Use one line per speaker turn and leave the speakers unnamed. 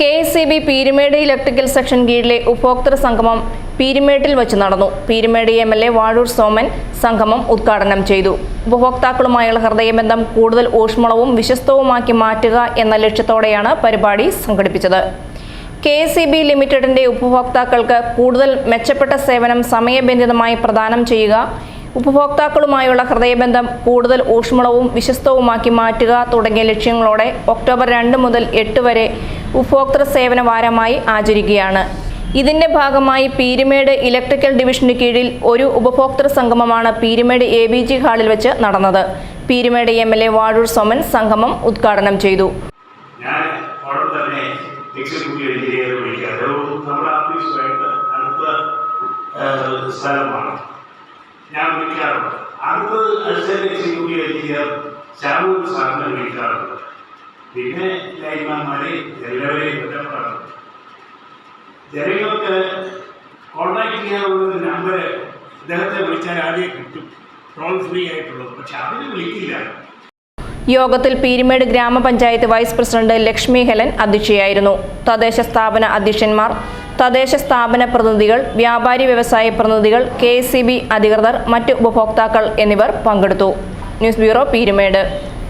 K S C B Peermade electrical section കീഴിലെ ഉപഭോക്തൃ സംഗമം പീരുമേട്ടിൽ വച്ച് നടന്നു. Peermade M L A Vazhoor Soman സംഗമം ഉദ്ഘാടനം ചെയ്തു. ഉപഭോക്താക്കളുമായുള്ള ഹൃദയബന്ധം കൂടുതൽ ഊഷ്മളവും വിശ്വസ്തവുമാക്കി മാറ്റുക എന്ന ലക്ഷ്യത്തോടെയാണ് പരിപാടി സംഘടിപ്പിച്ചത്. കെ എസ് സി ബി ലിമിറ്റഡിന്റെ ഉപഭോക്താക്കൾക്ക് കൂടുതൽ മെച്ചപ്പെട്ട സേവനം സമയബന്ധിതമായി പ്രദാനം ചെയ്യുക ഉപഭോക്താക്കളുമായുള്ള ഹൃദയബന്ധം കൂടുതൽ ഊഷ്മളവും വിശ്വസ്തവുമാക്കി മാറ്റുക തുടങ്ങിയ ലക്ഷ്യങ്ങളോടെ ഒക്ടോബർ രണ്ട് മുതൽ എട്ട് വരെ ഉപഭോക്തൃ സേവന വാരമായി ആചരിക്കുകയാണ്. ഇതിന്റെ ഭാഗമായി പീരുമേട് ഇലക്ട്രിക്കൽ ഡിവിഷന് കീഴിൽ ഒരു ഉപഭോക്തൃ സംഗമമാണ് പീരുമേട് എ ബി ജി ഹാളിൽ വെച്ച് നടന്നത്. Peermade M L A Vazhoor Soman സംഗമം ഉദ്ഘാടനം ചെയ്തു.
ഞാൻ അടുത്തത് അസിസ്റ്റന്റ് എക്സിക്യൂട്ടീവ് എഞ്ചിനീയർ ശ്യാമൂർ സാറിനെ വിളിക്കാറുണ്ട് പിന്നെ ലൈൻമാന്മാരെ എല്ലാവരെയും ബന്ധപ്പെടാറുണ്ട് ജനങ്ങൾക്ക് കോൺടാക്ട് ചെയ്യാനുള്ള ഒരു നമ്പർ ഇദ്ദേഹത്തെ വിളിച്ചാൽ ആദ്യം കിട്ടും. ടോൾ ഫ്രീ ആയിട്ടുള്ളത്. പക്ഷെ അതിന് വിളിക്കില്ല.
യോഗത്തിൽ പീരുമേട് ഗ്രാമപഞ്ചായത്ത് വൈസ് പ്രസിഡന്റ് ലക്ഷ്മി ഹെലൻ അധ്യക്ഷയായിരുന്നു. തദ്ദേശ സ്ഥാപന അധ്യക്ഷന്മാർ തദ്ദേശ സ്ഥാപന പ്രതിനിധികൾ വ്യാപാരി വ്യവസായ പ്രതിനിധികൾ കെ അധികൃതർ മറ്റ് ഉപഭോക്താക്കൾ എന്നിവർ പങ്കെടുത്തു. News bureau Peermade.